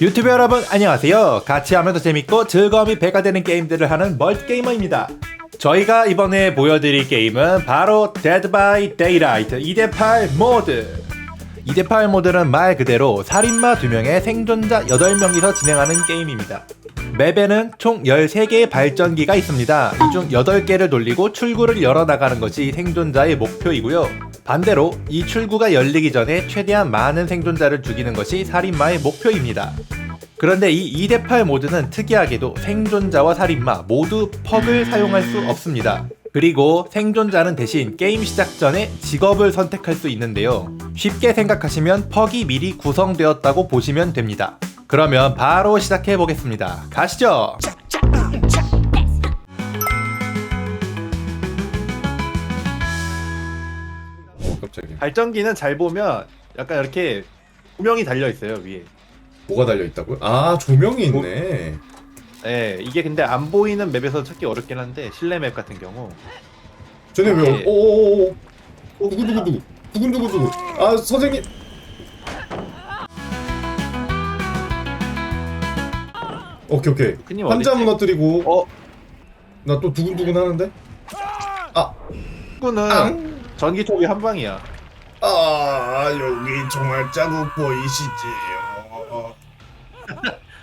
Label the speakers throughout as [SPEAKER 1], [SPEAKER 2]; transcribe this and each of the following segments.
[SPEAKER 1] 유튜브 여러분 안녕하세요. 같이 하면 더 재밌고 즐거움이 배가 되는 게임들을 하는 멀티게이머입니다. 저희가 이번에 보여드릴 게임은 바로 Dead by Daylight 2대8 모드. 2대8 모드는 말 그대로 살인마 2명의 생존자 8명이서 진행하는 게임입니다. 맵에는 총 13개의 발전기가 있습니다. 이 중 8개를 돌리고 출구를 열어 나가는 것이 생존자의 목표이고요. 반대로 이 출구가 열리기 전에 최대한 많은 생존자를 죽이는 것이 살인마의 목표입니다. 그런데 이 2대8 모드는 특이하게도 생존자와 살인마 모두 퍽을 사용할 수 없습니다. 그리고 생존자는 대신 게임 시작 전에 직업을 선택할 수 있는데요. 쉽게 생각하시면 퍽이 미리 구성되었다고 보시면 됩니다. 그러면 바로 시작해 보겠습니다. 가시죠!
[SPEAKER 2] 깜짝이야.
[SPEAKER 1] 발전기는 잘 보면 약간 이렇게 조명이 달려 있어요 위에.
[SPEAKER 2] 뭐가 달려 있다고요? 아 조명이 있네.
[SPEAKER 1] 네, 이게 근데 안 보이는 맵에서 찾기 어렵긴 한데 실내 맵 같은 경우
[SPEAKER 2] 쟤네 왜?
[SPEAKER 1] 예.
[SPEAKER 2] 오오오오. 누구 누구 누구? 누구 누구 누구? 아 선생님. 오케이 오케이.
[SPEAKER 1] 큰님
[SPEAKER 2] 환자
[SPEAKER 1] 어딨지?
[SPEAKER 2] 무너뜨리고.
[SPEAKER 1] 어,
[SPEAKER 2] 나 또 두근두근 하는데. 아.
[SPEAKER 1] 축구는
[SPEAKER 2] 앙.
[SPEAKER 1] 전기 초비 한 방이야.
[SPEAKER 2] 아 여기 정말 자국 보이시지요.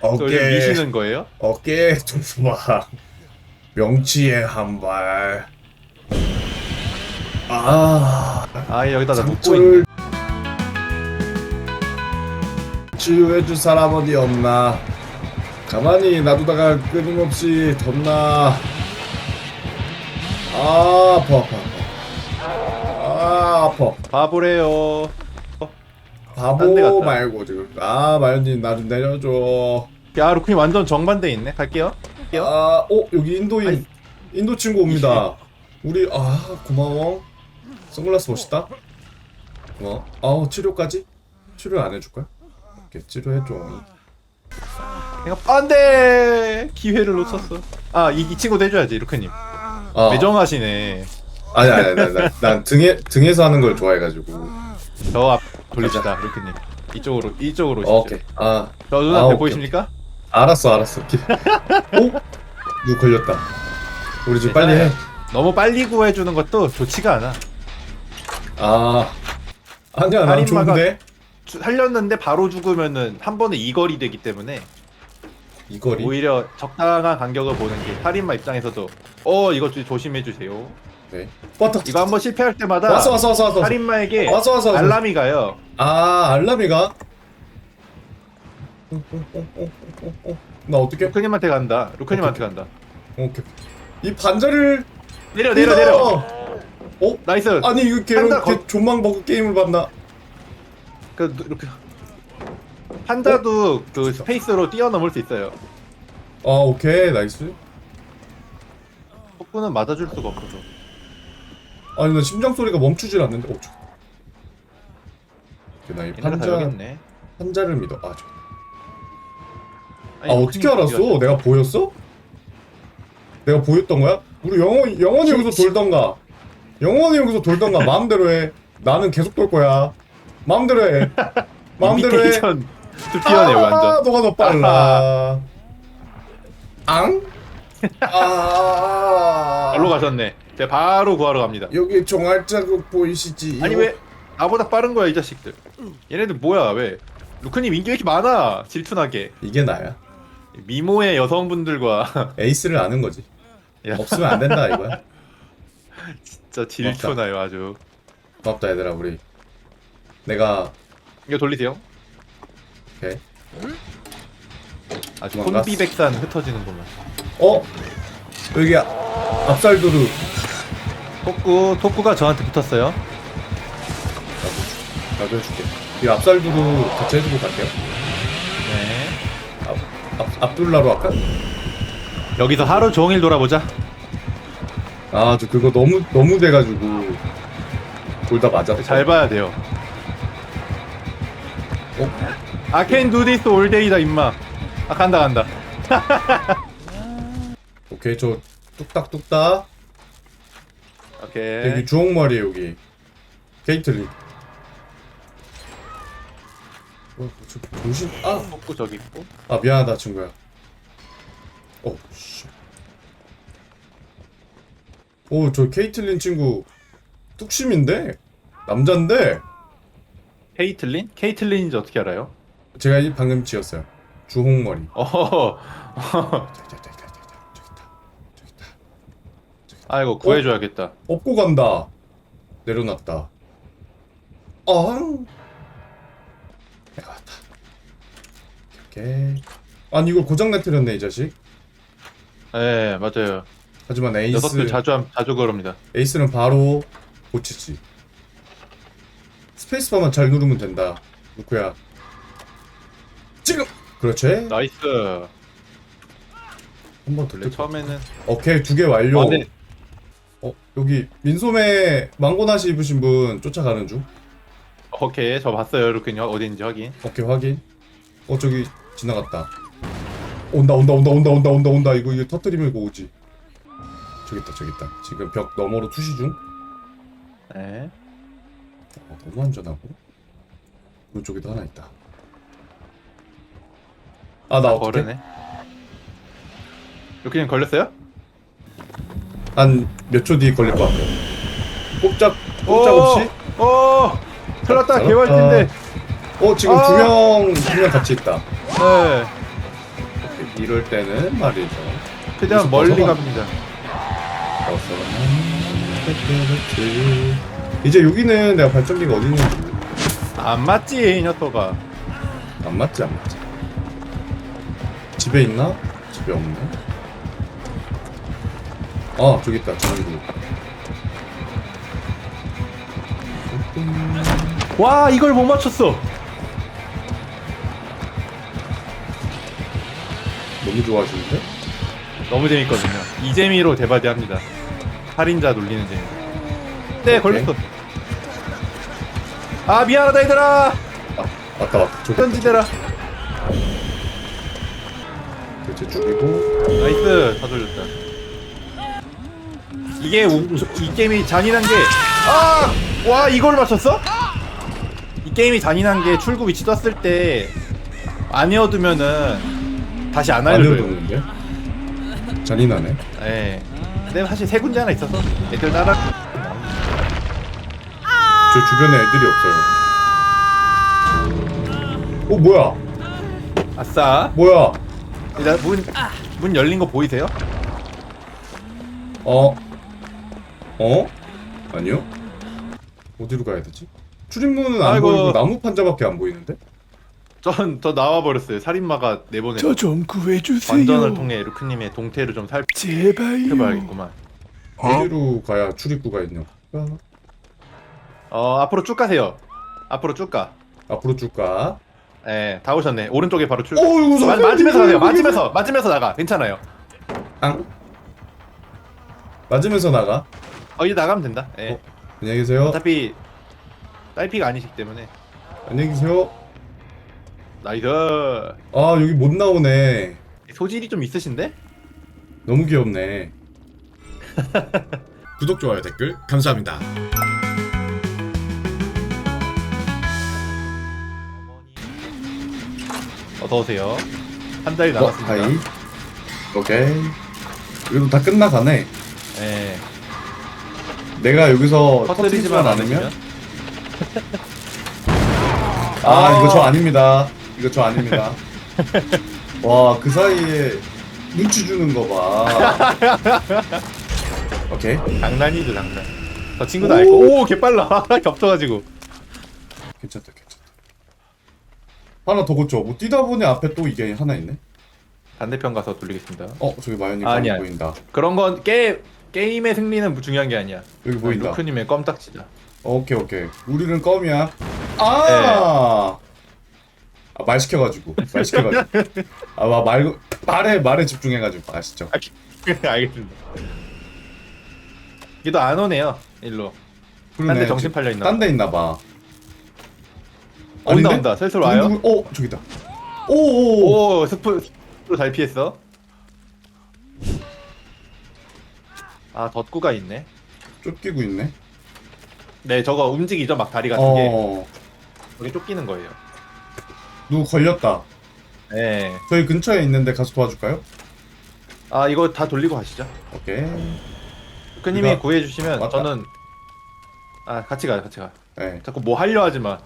[SPEAKER 2] 어깨
[SPEAKER 1] 미시는 거예요?
[SPEAKER 2] 어깨 두수막 명치에 한 발. 아.
[SPEAKER 1] 아 여기다 나 묶고 있네.
[SPEAKER 2] 상처를 치유해줄 사람 어디 없나? 가만히 놔두다가 끊임없이 덧나. 아, 아파, 아파, 아파. 아, 아파.
[SPEAKER 1] 바보래요. 딴데
[SPEAKER 2] 바보
[SPEAKER 1] 갔다.
[SPEAKER 2] 말고 지금. 아, 마연님 나 좀 내려줘.
[SPEAKER 1] 야 루크님 완전 정반대 있네. 갈게요. 갈게요.
[SPEAKER 2] 아, 어 여기 인도인
[SPEAKER 1] 아니.
[SPEAKER 2] 인도 친구 옵니다. 우리 아 고마워. 선글라스 멋있다. 고마워. 아우 치료까지? 치료 안 해줄 거야? 오케이 치료해줘.
[SPEAKER 1] 내가 안 돼 기회를 놓쳤어. 아 이 이 친구도 해줘야지 루크님.
[SPEAKER 2] 아,
[SPEAKER 1] 매정하시네.
[SPEAKER 2] 아니 아니 아니 난, 난 등에 등에서 하는 걸 좋아해가지고.
[SPEAKER 1] 저 앞 돌립시다 루크님. 이쪽으로 이쪽으로 오십시오.
[SPEAKER 2] 어, 오케이. 아
[SPEAKER 1] 저
[SPEAKER 2] 아,
[SPEAKER 1] 눈앞에
[SPEAKER 2] 오케이.
[SPEAKER 1] 보이십니까?
[SPEAKER 2] 알았어 알았어. 기- 오 누구 걸렸다. 우리 좀 빨리 해.
[SPEAKER 1] 너무 빨리 구해주는 것도 좋지가 않아.
[SPEAKER 2] 아 아니야 난
[SPEAKER 1] 살인마가-
[SPEAKER 2] 좋은데
[SPEAKER 1] 주- 살렸는데 바로 죽으면은 한 번에 이거리 되기 때문에
[SPEAKER 2] 이 거리.
[SPEAKER 1] 오히려 적당한 간격을 보는 게 살인마 입장에서도 어 이것 좀 조심해 주세요.
[SPEAKER 2] 네. 왔다.
[SPEAKER 1] 이거 한번 실패할 때마다
[SPEAKER 2] 왔어 왔어 왔어 왔어.
[SPEAKER 1] 살인마에게
[SPEAKER 2] 왔어 왔어 왔어.
[SPEAKER 1] 알람이 가요.
[SPEAKER 2] 아 알람이가? 나 어떻게?
[SPEAKER 1] 루크님한테 간다. 루크님한테 간다.
[SPEAKER 2] 오케이. 이 반자를
[SPEAKER 1] 내려 내려 내려.
[SPEAKER 2] 어?
[SPEAKER 1] 나이스.
[SPEAKER 2] 아니 이거 걔
[SPEAKER 1] 한다.
[SPEAKER 2] 존망 버그 게임을 봤나?
[SPEAKER 1] 그 루크 판자도 그 스페이스로 뛰어넘을 수 있어요.
[SPEAKER 2] 아 오케이 나이스.
[SPEAKER 1] 폭구는 맞아줄 수가 없어서.
[SPEAKER 2] 아니 나 심장 소리가 멈추질 않는데. 어, 저. 나이
[SPEAKER 1] 얘네가 다
[SPEAKER 2] 판자. 판자를 믿어. 아 저.
[SPEAKER 1] 아니,
[SPEAKER 2] 아 어떻게 알았어?
[SPEAKER 1] 어디가-
[SPEAKER 2] 내가 보였어? 내가 보였던 거야? 우리 영원 영원히 여기서 돌던가. 영원히 여기서 돌던가 마음대로 해. 나는 계속 돌 거야. 마음대로 해. 마음대로 해.
[SPEAKER 1] 이미테이션 스피어네요 완전.
[SPEAKER 2] 너가 더 빨라. 앙? 아.
[SPEAKER 1] 바로 가셨네. 제가 바로 구하러 갑니다.
[SPEAKER 2] 여기 종알 자국 보이시지?
[SPEAKER 1] 아니
[SPEAKER 2] 이거-
[SPEAKER 1] 왜 나보다 빠른 거야 이 자식들. 얘네들 뭐야 왜? 루크님 인기 왜 이렇게 많아? 질투나게.
[SPEAKER 2] 이게 나야?
[SPEAKER 1] 미모의 여성분들과
[SPEAKER 2] 에이스를 아는 거지.
[SPEAKER 1] 야,
[SPEAKER 2] 없으면 안 된다 이거야.
[SPEAKER 1] 진짜 질투나요 아주.
[SPEAKER 2] 고맙다 얘들아 우리. 내가
[SPEAKER 1] 이거 돌리세요.
[SPEAKER 2] 오케이.
[SPEAKER 1] 아주
[SPEAKER 2] 도망갔어.
[SPEAKER 1] 혼비백산 흩어지는 구만.
[SPEAKER 2] 어 여기 아- 앞살도르
[SPEAKER 1] 토쿠 토쿠가 저한테 붙었어요.
[SPEAKER 2] 나도 나도 해줄게. 이 앞살도르 같이 해주고 갈게요.
[SPEAKER 1] 네.
[SPEAKER 2] 앞, 앞 앞둘라로 할까?
[SPEAKER 1] 여기서 하루 종일 돌아보자.
[SPEAKER 2] 아 저 그거 너무 너무 돼가지고 돌다 맞았어.
[SPEAKER 1] 잘 봐야 돼요.
[SPEAKER 2] 어?
[SPEAKER 1] I can do this all day다 임마. 아 간다 간다.
[SPEAKER 2] 오케이 저 뚝딱 뚝딱
[SPEAKER 1] 오케이.
[SPEAKER 2] 여기 주홍머리 여기 게이틀리 어, 저 정신 아,
[SPEAKER 1] 뽑고 저기 있고.
[SPEAKER 2] 아 미안하다 친구야. 어 씨. 오저 케이틀린 친구 뚝심인데 남잔데
[SPEAKER 1] 케이틀린? 케이틀린인지 어떻게 알아요?
[SPEAKER 2] 제가 이 방금 지었어요. 주홍머리. 어허다, 저기 있다, 저기 있다, 저기 있다, 저기 있다.
[SPEAKER 1] 아이고 구해줘야겠다.
[SPEAKER 2] 업고 간다. 내려놨다. 아. 내가 왔다. 오케이. 아니 이걸 고장 내트렸네 이 자식.
[SPEAKER 1] 네 맞아요.
[SPEAKER 2] 하지만 에이스
[SPEAKER 1] 녀석들 자주 함- 자주 그럽니다.
[SPEAKER 2] 에이스는 바로 고치지. 스페이스바만 잘 누르면 된다. 누구야? 지금. 그렇지.
[SPEAKER 1] 나이스.
[SPEAKER 2] 한번 더.
[SPEAKER 1] 원래 처음에는
[SPEAKER 2] 오케이 두 개 완료.
[SPEAKER 1] 아, 네.
[SPEAKER 2] 어 여기 민소매 망고나시 입으신 분 쫓아가는 중.
[SPEAKER 1] 오케이 저 봤어요 루크님 어디인지 확인.
[SPEAKER 2] 오케이 확인. 어 저기 지나갔다. 온다 온다 온다 온다 온다 온다 온다 이거 이거 터트리면 이거 오지. 저기 있다 저기 있다. 지금 벽 너머로 투시 중.
[SPEAKER 1] 네.
[SPEAKER 2] 어, 너무 안전하고. 이쪽에도 하나 있다. 아 나 어떻게?
[SPEAKER 1] 루크님 걸렸어요?
[SPEAKER 2] 한 몇 초 뒤에 걸릴 것 같아. 꼼짝 꼼짝 없이.
[SPEAKER 1] 오. 큰일 났다. 개월인데.
[SPEAKER 2] 어 지금
[SPEAKER 1] 아.
[SPEAKER 2] 두명두 명 같이 있다.
[SPEAKER 1] 네.
[SPEAKER 2] 이럴 때는 말이죠.
[SPEAKER 1] 최대한 멀리
[SPEAKER 2] 벗어나.
[SPEAKER 1] 갑니다.
[SPEAKER 2] 이제 여기는 내가 발전기가 어디 있는지 모르-
[SPEAKER 1] 안 맞지 이 녀석아.
[SPEAKER 2] 안 맞지 안 맞지. 집에 있나? 집에 없네. 아 저기 있다 전구.
[SPEAKER 1] 와 이걸 못 맞췄어.
[SPEAKER 2] 너무 좋아하시는데?
[SPEAKER 1] 너무 재밌거든요. 이 재미로 대바대합니다. 살인자 놀리는 재미. 네
[SPEAKER 2] 오케이.
[SPEAKER 1] 걸렸어. 아 미안하다 얘들아.
[SPEAKER 2] 아 맞다 맞다. 저기
[SPEAKER 1] 던지대라.
[SPEAKER 2] 제 죽이고.
[SPEAKER 1] 나이스 다 돌렸다. 이게 우, 이 게임이 잔인한 게 아! 와 이걸 맞췄어? 이 게임이 잔인한 게 출구 위치 떴을 때안 외워두면은 다시 안
[SPEAKER 2] 안
[SPEAKER 1] 알려줘요.
[SPEAKER 2] 해뒀는데? 잔인하네.
[SPEAKER 1] 예. 근데 사실 세 군데 하나 있어서 애들 따라
[SPEAKER 2] 저 주변에 애들이 없어요. 어 뭐야?
[SPEAKER 1] 아싸.
[SPEAKER 2] 뭐야?
[SPEAKER 1] 일단 문, 문 열린 거 보이세요?
[SPEAKER 2] 어? 어? 아니요? 어디로 가야 되지? 출입문은 안
[SPEAKER 1] 아이고.
[SPEAKER 2] 보이고 나무 판자밖에 안 보이는데?
[SPEAKER 1] 전저 나와 버렸어요. 살인마가 내보내.
[SPEAKER 3] 저 좀 구해주세요.
[SPEAKER 1] 완전을 통해 루크님의 동태를 좀
[SPEAKER 3] 제발요.
[SPEAKER 1] 살펴봐야겠구만.
[SPEAKER 2] 어디로 가야 출입구가 있냐?
[SPEAKER 1] 어 앞으로 쭉 가세요. 앞으로 쭉 가.
[SPEAKER 2] 앞으로 쭉 가.
[SPEAKER 1] 예, 다 오셨네. 오른쪽에 바로 출.
[SPEAKER 2] 어, 이거
[SPEAKER 1] 맞,
[SPEAKER 2] 사람이
[SPEAKER 1] 맞으면서 가세요. 맞으면서 맞으면서 나가. 괜찮아요.
[SPEAKER 2] 앙. 맞으면서 나가.
[SPEAKER 1] 어 이제 나가면 된다. 예.
[SPEAKER 2] 어? 안녕히 계세요.
[SPEAKER 1] 어차피 딸피가 아니시기 때문에
[SPEAKER 2] 안녕히 계세요.
[SPEAKER 1] 나이스.
[SPEAKER 2] 아 여기 못 나오네.
[SPEAKER 1] 소질이 좀 있으신데?
[SPEAKER 2] 너무 귀엽네. 구독 좋아요 댓글 감사합니다.
[SPEAKER 1] 어서 오세요. 한 달이
[SPEAKER 2] 어,
[SPEAKER 1] 남았습니다.
[SPEAKER 2] 오케이. 그래도 다 끝나가네.
[SPEAKER 1] 예.
[SPEAKER 2] 내가 여기서
[SPEAKER 1] 터뜨리지만 않으면
[SPEAKER 2] 않으면 아 이거 저 아닙니다. 이거 저 아닙니다. 와 그 사이에 눈치 주는 거 봐. 오케이.
[SPEAKER 1] 장난이죠 장난. 저 친구도 알고. 오 개빨라. 겹쳐가지고.
[SPEAKER 2] 괜찮다 괜찮다. 하나 더 고쳐. 뭐 뛰다 보니 앞에 또 이게 하나 있네.
[SPEAKER 1] 반대편 가서 돌리겠습니다.
[SPEAKER 2] 어 저기 마연이
[SPEAKER 1] 아니야.
[SPEAKER 2] 아, 보인다.
[SPEAKER 1] 그런 건 게, 게임의 승리는 중요한 게 아니야.
[SPEAKER 2] 여기 보인다.
[SPEAKER 1] 루크님의 껌딱지다.
[SPEAKER 2] 오케이 오케이. 우리는 껌이야. 아. 아, 말 시켜가지고 말 시켜가지고 아말 말에 말에 집중해가지고 아시죠?
[SPEAKER 1] 알겠습니다. 얘도 안 오네요. 일로. 딴데 정신 팔려 있나 봐.
[SPEAKER 2] 딴데 있나 봐.
[SPEAKER 1] 온다
[SPEAKER 2] 아닌데?
[SPEAKER 1] 온다. 슬슬 와요.
[SPEAKER 2] 누구, 어 저기다. 오오
[SPEAKER 1] 오 스프 스프로 잘 피했어. 아 덧구가 있네.
[SPEAKER 2] 쫓기고 있네.
[SPEAKER 1] 네 저거 움직이죠 막 다리 같은 게.
[SPEAKER 2] 어
[SPEAKER 1] 여기 쫓기는 거예요.
[SPEAKER 2] 누구 걸렸다.
[SPEAKER 1] 네.
[SPEAKER 2] 저희 근처에 있는데 가서 도와줄까요?
[SPEAKER 1] 아 이거 다 돌리고 가시죠.
[SPEAKER 2] 오케이.
[SPEAKER 1] 루크님이
[SPEAKER 2] 이거-
[SPEAKER 1] 구해주시면
[SPEAKER 2] 맞다.
[SPEAKER 1] 저는 아 같이 가요 같이 가.
[SPEAKER 2] 네.
[SPEAKER 1] 자꾸 뭐 하려 하지 마.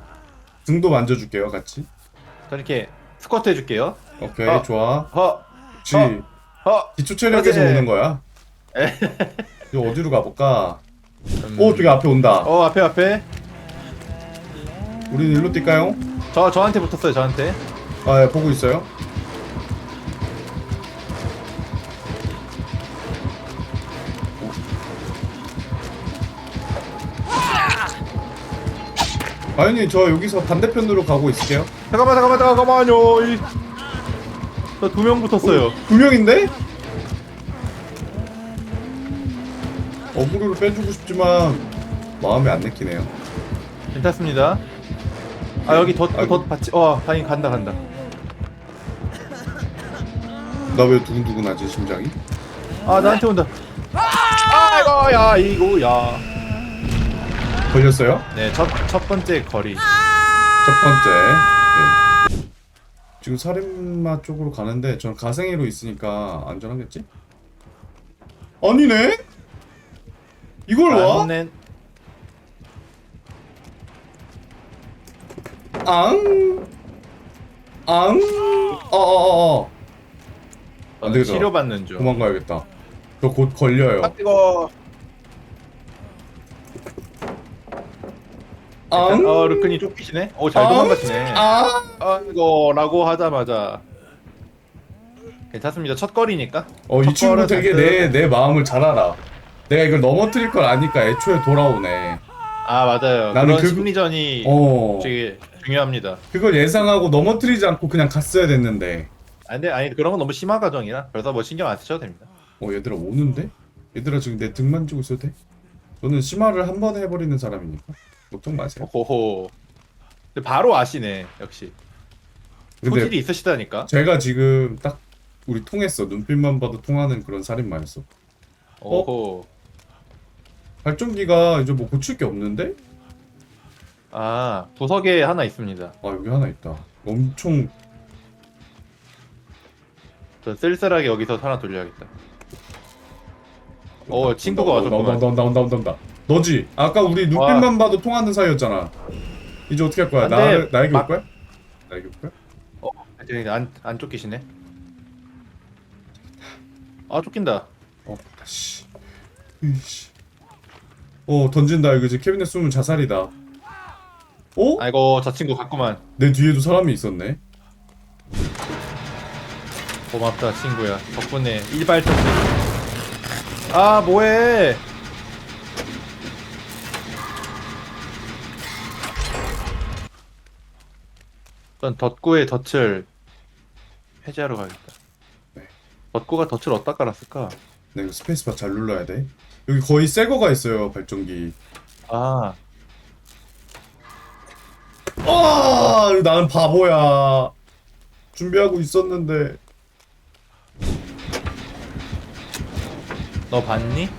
[SPEAKER 2] 등도 만져줄게요, 같이.
[SPEAKER 1] 저 이렇게 스쿼트 해줄게요.
[SPEAKER 2] 오케이,
[SPEAKER 1] 어.
[SPEAKER 2] 좋아.
[SPEAKER 1] 허. 어. 허.
[SPEAKER 2] 기초 체력에서
[SPEAKER 1] 그렇지.
[SPEAKER 2] 오는 거야.
[SPEAKER 1] 에.
[SPEAKER 2] 이거 어디로 가볼까?
[SPEAKER 1] 음.
[SPEAKER 2] 오, 저기 앞에 온다.
[SPEAKER 1] 어 앞에 앞에.
[SPEAKER 2] 우리는 일로 뛸까요?
[SPEAKER 1] 저 저한테 붙었어요 저한테.
[SPEAKER 2] 아, 예, 보고 있어요. 아니, 저 여기서 반대편으로 가고 있을게요.
[SPEAKER 1] 잠깐만 잠깐만 잠깐만요. 이... 저두 명 붙었어요.
[SPEAKER 2] 두 명인데? 어그로를 빼주고 싶지만 마음이 안 내키네요.
[SPEAKER 1] 괜찮습니다. 아 여기 덧,
[SPEAKER 2] 아이고.
[SPEAKER 1] 덧 받치. 어 다행히 간다 간다.
[SPEAKER 2] 나 왜 두근두근하지 심장이?
[SPEAKER 1] 아 나한테 온다. 아이고 야 이거 야.
[SPEAKER 2] 걸렸어요?
[SPEAKER 1] 네첫 첫 번째 거리.
[SPEAKER 2] 첫 번째. 네. 지금 살인마 쪽으로 가는데 저는 가생이로 있으니까 안전하겠지? 아니네? 이걸 와?
[SPEAKER 1] 는
[SPEAKER 2] 앙? 앙? 어어어어 안 되겠다.
[SPEAKER 1] 치료받는 중.
[SPEAKER 2] 도망가야겠다. 저 곧 걸려요.
[SPEAKER 1] 아 이거.
[SPEAKER 2] 앙?
[SPEAKER 1] 어 르크니 쫓기시네. 어잘
[SPEAKER 2] 아.
[SPEAKER 1] 도망가시네.
[SPEAKER 2] 아?
[SPEAKER 1] 아이고라고 하자마자 괜찮습니다. 첫 거리니까.
[SPEAKER 2] 어,
[SPEAKER 1] 이첫
[SPEAKER 2] 친구 되게
[SPEAKER 1] 잘
[SPEAKER 2] 내, 내 마음을 잘 알아. 내가 이걸 넘어뜨릴 걸 아니까 애초에 돌아오네.
[SPEAKER 1] 아 맞아요.
[SPEAKER 2] 나는
[SPEAKER 1] 그런
[SPEAKER 2] 그-
[SPEAKER 1] 심리전이
[SPEAKER 2] 어.
[SPEAKER 1] 되게 중요합니다.
[SPEAKER 2] 그걸 예상하고 넘어뜨리지 않고 그냥 갔어야 됐는데.
[SPEAKER 1] 아 근데 아니 그런 건 너무 심화 과정이라 그래서 뭐 신경 안 쓰셔도 됩니다.
[SPEAKER 2] 어, 얘들아 오는데? 얘들아 지금 내 등 만지고 있어도 돼? 저는 심화를 한 번에 해버리는 사람이니까. 걱정 마세요.
[SPEAKER 1] 호호. 근데 바로 아시네 역시.
[SPEAKER 2] 근데
[SPEAKER 1] 소질이 있으시다니까.
[SPEAKER 2] 제가 지금 딱 우리 통했어. 눈빛만 봐도 통하는 그런 살인마였어.
[SPEAKER 1] 오호.
[SPEAKER 2] 발전기가 이제 뭐 고칠 게 없는데?
[SPEAKER 1] 아 구석에 하나 있습니다.
[SPEAKER 2] 아 여기 하나 있다. 엄청
[SPEAKER 1] 저 쓸쓸하게 여기서 하나 돌려야겠다. 어 친구가
[SPEAKER 2] 온다, 온다
[SPEAKER 1] 와줬구만.
[SPEAKER 2] 온다 온다 온다 온다. 너지? 아까 우리 눈빛만 봐도 통하는 사이였잖아. 이제 어떻게 할 거야?
[SPEAKER 1] 안 돼.
[SPEAKER 2] 나 나에게
[SPEAKER 1] 막-
[SPEAKER 2] 올 거야? 나에게 올 거야?
[SPEAKER 1] 이제 안안 쫓기시네. 아 쫓긴다.
[SPEAKER 2] 어, 다시. 이씨. 어 던진다 이거 이제 캐비넷 숨은 자살이다. 어?
[SPEAKER 1] 아이고 저 친구 갔구만.
[SPEAKER 2] 내 뒤에도 사람이 있었네.
[SPEAKER 1] 고맙다 친구야. 덕분에 일발전. 아 뭐해? 전 덧구의 덫을 해제하러 가겠다.
[SPEAKER 2] 네.
[SPEAKER 1] 덧구가 덫을 어디다 깔았을까?
[SPEAKER 2] 나 이거 스페이스바 잘 눌러야 돼. 여기 거의 새 거가 있어요 발전기.
[SPEAKER 1] 아
[SPEAKER 2] 아, 나는 바보야. 준비하고 있었는데.
[SPEAKER 1] 너 봤니?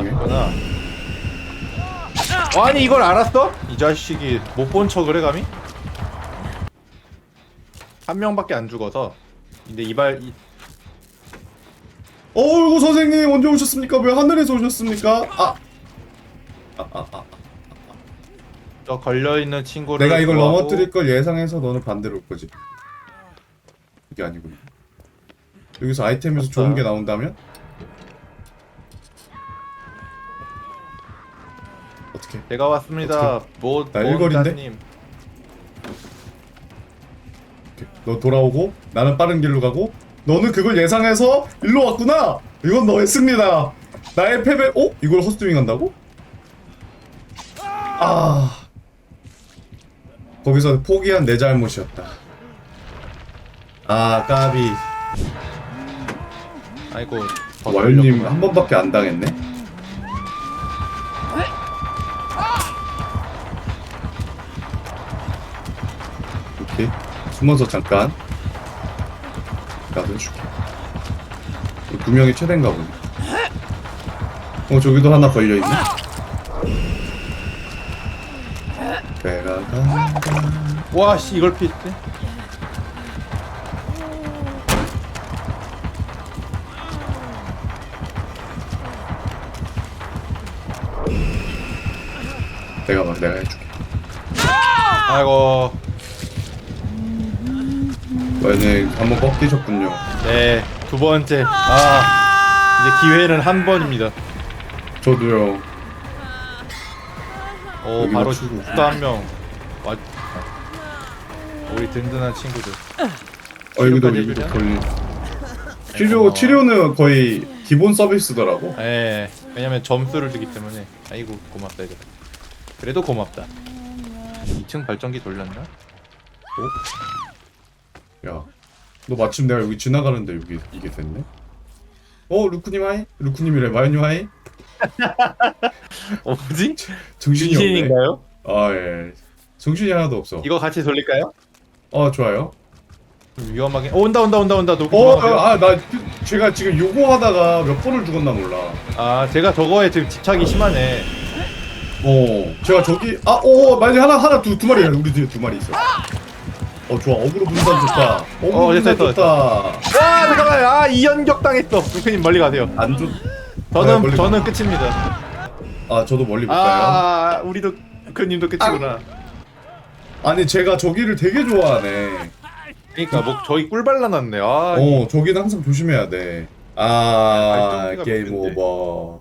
[SPEAKER 2] 조용해?
[SPEAKER 1] 봤구나. 아니 이걸 알았어? 이 자식이 못 본 척을 해 감히? 한 명밖에 안 죽어서. 근데 이발 이,
[SPEAKER 2] 어이구 선생님 언제 오셨습니까? 왜 하늘에서 오셨습니까? 아,
[SPEAKER 1] 저 걸려 있는 친구를
[SPEAKER 2] 내가 이걸
[SPEAKER 1] 구하고
[SPEAKER 2] 넘어뜨릴 걸 예상해서 너는 반대로 올 거지. 이게 아니군. 여기서 아이템에서. 좋은 게 나온다면? 어떻게?
[SPEAKER 1] 제가 왔습니다.
[SPEAKER 2] 모나 일거리인데?
[SPEAKER 1] 모은다님.
[SPEAKER 2] 너 돌아오고 나는 빠른 길로 가고 너는 그걸 예상해서 일로 왔구나. 이건 너의 승리다. 나의 패배. 어? 이걸 허스밍 한다고? 아. 거기서 포기한 내 잘못이었다. 아 까비.
[SPEAKER 1] 아이고 더
[SPEAKER 2] 월님. 한 번밖에 안 당했네. 오케이. 숨어서 잠깐. 줄게. 두 명이 최대인가 보네. 어 저기도 하나 걸려 있네. 배가 간다.
[SPEAKER 1] 와 씨 이걸 피했지?
[SPEAKER 2] 내가 막 내가 해줄게.
[SPEAKER 1] 아이고
[SPEAKER 2] 얘네 한번 꺾이셨군요.
[SPEAKER 1] 네 두 번째 아 이제 기회는 한 번입니다
[SPEAKER 2] 저도요.
[SPEAKER 1] 오
[SPEAKER 2] 여기
[SPEAKER 1] 바로
[SPEAKER 2] 맞추고.
[SPEAKER 1] 죽다 한명 와 우리 든든한 친구들
[SPEAKER 2] 어 여기도
[SPEAKER 1] 치료까지
[SPEAKER 2] 여기도
[SPEAKER 1] 해주냐?
[SPEAKER 2] 걸리. 치료
[SPEAKER 1] 어.
[SPEAKER 2] 치료는 거의 기본 서비스더라고.
[SPEAKER 1] 예 왜냐면 점수를 주기 때문에 아이고 고맙다 얘들아 그래도 고맙다 2층 발전기 돌렸나?
[SPEAKER 2] 야, 너 마침 내가 여기 지나가는데 여기 이게 됐네. 어 루크님 하이? 루크님이래 마연님 하이?
[SPEAKER 1] 어 뭐지?
[SPEAKER 2] 정신이 없네.
[SPEAKER 1] 진신인가요?
[SPEAKER 2] 아 예. 정신이 하나도 없어.
[SPEAKER 1] 이거 같이 돌릴까요?
[SPEAKER 2] 어 좋아요.
[SPEAKER 1] 좀 위험하게 어, 온다 온다 온다 온다
[SPEAKER 2] 어? 아, 나 제가 지금 요거 하다가 몇 번을 죽었나 몰라.
[SPEAKER 1] 아 제가 저거에 지금 집착이 심하네
[SPEAKER 2] 어, 제가 저기, 아, 어, 만약 하나, 하나, 두, 두 마리, 우리 뒤에 두 마리 있어. 어, 좋아, 어그로 분산 좋다. 어그로
[SPEAKER 1] 어,
[SPEAKER 2] 분산
[SPEAKER 1] 됐다, 됐다,
[SPEAKER 2] 좋다.
[SPEAKER 1] 와 잠깐만 아 이연격 당했어 루크님 멀리 가세요
[SPEAKER 2] 안 좋.
[SPEAKER 1] 저는
[SPEAKER 2] 아, 멀리
[SPEAKER 1] 저는 끝입니다
[SPEAKER 2] 아, 저도 멀리 볼까요?
[SPEAKER 1] 아 우리도 루크님도 끝이구나
[SPEAKER 2] 아니, 제가 저기를 되게 좋아하네.
[SPEAKER 1] 그러니까 뭐 저희 꿀 발라놨네 아
[SPEAKER 2] 어, 저기는 항상 조심해야 돼. 아,
[SPEAKER 1] 발전기가
[SPEAKER 2] 게임. 오버.